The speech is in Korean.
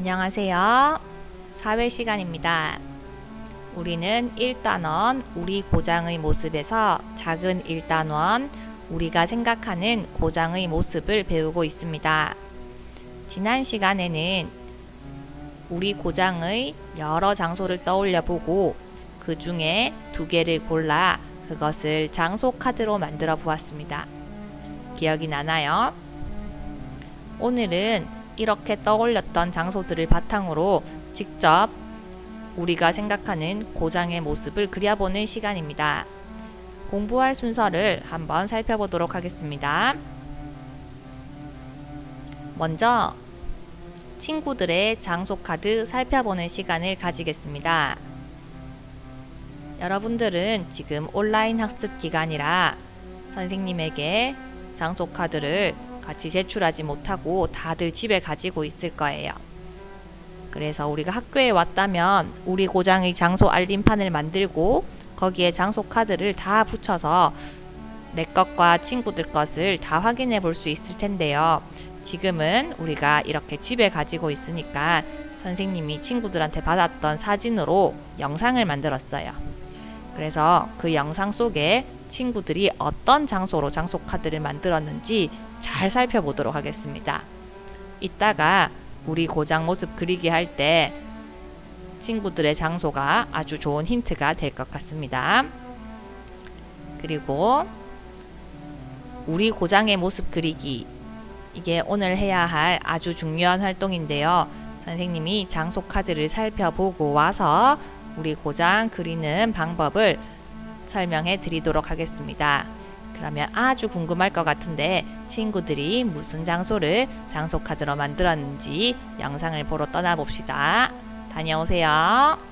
안녕하세요. 사회 시간입니다. 우리는 1단원 우리 고장의 모습에서 작은 1단원 우리가 생각하는 고장의 모습을 배우고 있습니다. 지난 시간에는 우리 고장의 여러 장소를 떠올려 보고 그 중에 두 개를 골라 그것을 장소 카드로 만들어 보았습니다. 기억이 나나요? 오늘은 이렇게 떠올렸던 장소들을 바탕으로 직접 우리가 생각하는 고장의 모습을 그려보는 시간입니다. 공부할 순서를 한번 살펴보도록 하겠습니다. 먼저 친구들의 장소 카드 살펴보는 시간을 가지겠습니다. 여러분들은 지금 온라인 학습 기간이라 선생님에게 장소 카드를 같이 제출하지 못하고 다들 집에 가지고 있을 거예요. 그래서 우리가 학교에 왔다면 우리 고장의 장소 알림판을 만들고 거기에 장소 카드를 다 붙여서 내 것과 친구들 것을 다 확인해 볼 수 있을 텐데요. 지금은 우리가 이렇게 집에 가지고 있으니까 선생님이 친구들한테 받았던 사진으로 영상을 만들었어요. 그래서 그 영상 속에 친구들이 어떤 장소로 장소 카드를 만들었는지 잘 살펴보도록 하겠습니다. 이따가 우리 고장 모습 그리기 할 때 친구들의 장소가 아주 좋은 힌트가 될 것 같습니다. 그리고 우리 고장의 모습 그리기 이게 오늘 해야 할 아주 중요한 활동인데요. 선생님이 장소 카드를 살펴보고 와서 우리 고장 그리는 방법을 설명해 드리도록 하겠습니다. 그러면 아주 궁금할 것 같은데 친구들이 무슨 장소를 장소 카드로 만들었는지 영상을 보러 떠나봅시다. 다녀오세요.